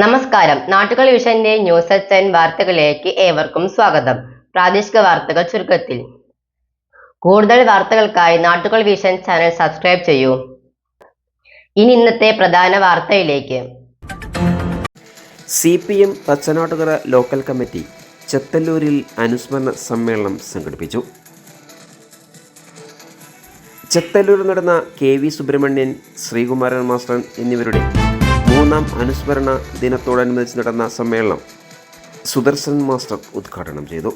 നമസ്കാരം. നാട്ടുകൾ വിഷന്റെ news ten വാർത്തകളിലേക്ക് ഏവർക്കും സ്വാഗതം. പ്രാദേശിക വാർത്തകൾ ചുരുക്കത്തിൽ. കൂടുതൽ വാർത്തകൾക്കായി നാട്ടുകൾ വിഷൻ ചാനൽ സബ്സ്ക്രൈബ് ചെയ്യൂ. ഇനി ഇന്നത്തെ പ്രധാന വാർത്തയിലേക്ക്. C P M Thachanattukara local committee ചെത്തല്ലൂരിൽ അനുസ്മരണ സമ്മേളനം സംഘടിപ്പിച്ചു. ചെത്തല്ലൂരിൽ നടന്ന K V Subrahmanyan Sreekumaran master എന്നിവരുടെ മൂന്നാം അനുസ്മരണ ദിനത്തോടനുബന്ധിച്ച് നടന്ന സമ്മേളനം സുദർശൻ മാസ്റ്റർ ഉദ്ഘാടനം ചെയ്തു.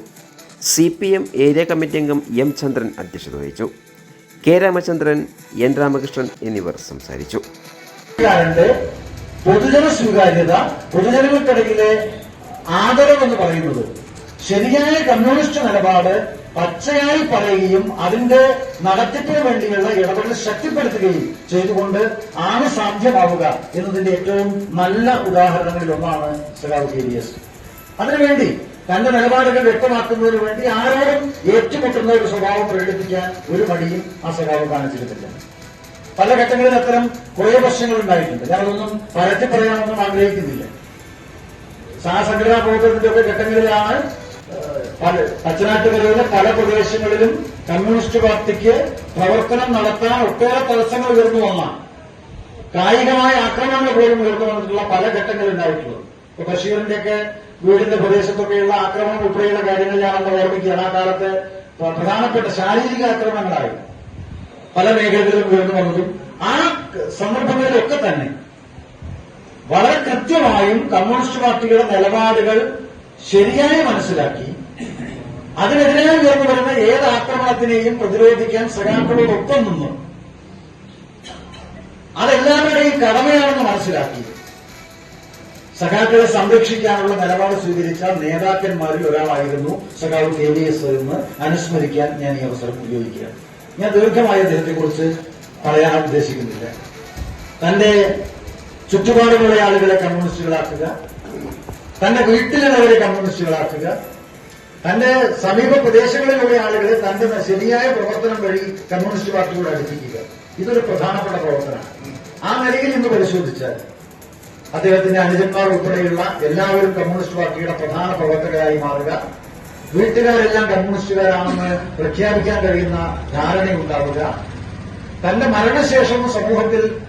C P M area committee അംഗം എം ചന്ദ്രൻ അധ്യക്ഷത വഹിച്ചു. കെ രാമചന്ദ്രൻ എൻ രാമകൃഷ്ണൻ എന്നിവർ സംസാരിച്ചു. പൊതുജന സ്വീകാര്യത പൊതുജനങ്ങൾക്കിടയിലെ ആദരവ് എന്ന് പറയുന്നത് ശരിയായ കമ്മ്യൂണിസ്റ്റ് നിലപാട് പച്ചയായി പറയുകയും അതിന്റെ നടത്തിപ്പിന് വേണ്ടിയുള്ള ഇടപെടൽ ശക്തിപ്പെടുത്തുകയും ചെയ്തുകൊണ്ട് ആണ് സാധ്യമാവുക എന്നതിന്റെ ഏറ്റവും നല്ല ഉദാഹരണങ്ങളിൽ ഒന്നാണ് സഖാവ് കെ ഡി എസ്. അതിനുവേണ്ടി തന്റെ നിലപാടുകൾ വ്യക്തമാക്കുന്നതിന് വേണ്ടി ആരോടും ഏറ്റുമുട്ടുന്ന ഒരു സ്വഭാവം പ്രകടിപ്പിക്കാൻ ഒരു മടിയും ആ സഖാവ് കാണിച്ചിരുന്നില്ല. പല ഘട്ടങ്ങളിൽ അത്തരം കുറേ പ്രശ്നങ്ങൾ ഉണ്ടായിട്ടുണ്ട്. ഞാനതൊന്നും പരത്തി പറയാനൊന്നും ആഗ്രഹിക്കുന്നില്ല. സഹസംഘടനാ പ്രവർത്തനത്തിന്റെ ഒക്കെ ഘട്ടങ്ങളിലാണ് പല പച്ചനാട്ടുകരയിലെ പല പ്രദേശങ്ങളിലും കമ്മ്യൂണിസ്റ്റ് പാർട്ടിക്ക് പ്രവർത്തനം നടത്താൻ ഒട്ടേറെ തടസ്സങ്ങൾ ഉയർന്നു വന്നാണ്. കായികമായ ആക്രമണങ്ങൾ പോലും ഉയർന്നു വന്നിട്ടുള്ള പല ഘട്ടങ്ങൾ ഉണ്ടായിട്ടുള്ളത്. ഇപ്പൊ ബഷീറിന്റെ ഒക്കെ വീടിന്റെ പ്രദേശത്തൊക്കെയുള്ള ആക്രമണം ഉൾപ്പെടെയുള്ള കാര്യങ്ങൾ ഞാനന്ന് ഓർമ്മിക്കുകയാണ്. ആ കാലത്ത് പ്രധാനപ്പെട്ട ശാരീരിക ആക്രമണങ്ങളായി പല മേഖലകളിലും ഉയർന്നു വന്നതും ആ സന്ദർഭങ്ങളിലൊക്കെ തന്നെ വളരെ കൃത്യമായും കമ്മ്യൂണിസ്റ്റ് പാർട്ടിയുടെ നിലപാടുകൾ ശരിയായി മനസ്സിലാക്കി അതിനെതിരായി ഉയർന്നു വരുന്ന ഏത് ആക്രമണത്തിനെയും പ്രതിരോധിക്കാൻ സഖാക്കളോടൊപ്പം നിന്നു. അതെല്ലാവരുടെയും കടമയാണെന്ന് മനസ്സിലാക്കി സഖാക്കളെ സംരക്ഷിക്കാനുള്ള നിലപാട് സ്വീകരിച്ച നേതാക്കന്മാരിൽ ഒരാളായിരുന്നു സഖാവ് കെ ഡി എസ് എന്ന് അനുസ്മരിക്കാൻ ഞാൻ ഈ അവസരം ഉപയോഗിക്കുക. ഞാൻ ദീർഘമായ അദ്ദേഹത്തെക്കുറിച്ച് പറയാൻ ഉദ്ദേശിക്കുന്നില്ല. തന്റെ ചുറ്റുപാടുമുള്ള ആളുകളെ കമ്മ്യൂണിസ്റ്റുകളാക്കുക തന്റെ വീട്ടിലുള്ളവരെ കമ്മ്യൂണിസ്റ്റുകളാക്കുക തന്റെ സമീപ പ്രദേശങ്ങളിലുള്ള ആളുകളെ തന്റെ ശരിയായ പ്രവർത്തനം വഴി കമ്മ്യൂണിസ്റ്റ് പാർട്ടിയോട് അടുപ്പിക്കുക. ഇതൊരു പ്രധാനപ്പെട്ട പ്രവർത്തനമാണ്. ആ നിലയിൽ ഇന്ന് പരിശോധിച്ചാൽ അദ്ദേഹത്തിന്റെ അനുജന്മാർ ഉൾപ്പെടെയുള്ള എല്ലാവരും കമ്മ്യൂണിസ്റ്റ് പാർട്ടിയുടെ പ്രധാന പ്രവർത്തകരായി മാറുക. വീട്ടുകാരെല്ലാം കമ്മ്യൂണിസ്റ്റുകാരാണെന്ന് പ്രഖ്യാപിക്കാൻ കഴിയുന്ന ധാരണയുണ്ടാവുക. തന്റെ മരണശേഷം സമൂഹത്തിൽ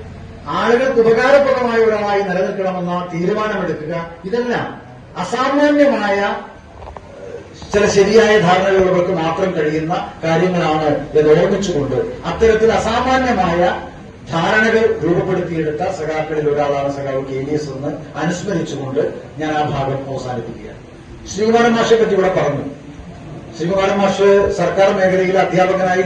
ആളുകൾക്ക് ഉപകാരപ്രദമായ ഒരാളായി നിലനിൽക്കണമെന്ന തീരുമാനമെടുക്കുക. ഇതെല്ലാം അസാമാന്യമായ ചില ശരിയായ ധാരണകളുള്ളവർക്ക് മാത്രം കഴിയുന്ന കാര്യങ്ങളാണ് ഇത് ഓർമ്മിച്ചുകൊണ്ട് അത്തരത്തിൽ അസാമാന്യമായ ധാരണകൾ രൂപപ്പെടുത്തിയെടുത്ത സഖാക്കളിൽ ഒരാളാണ് സഖാവ് കെ ഡി എസ് എന്ന് അനുസ്മരിച്ചുകൊണ്ട് ഞാൻ ആ ഭാഗം അവസാനിപ്പിക്കുകയാണ്. ശ്രീകുമാരൻ മാഷെ പറ്റി ഇവിടെ പറഞ്ഞു. ശ്രീകുമാരൻ മാഷ് സർക്കാർ മേഖലയിൽ അധ്യാപകനായി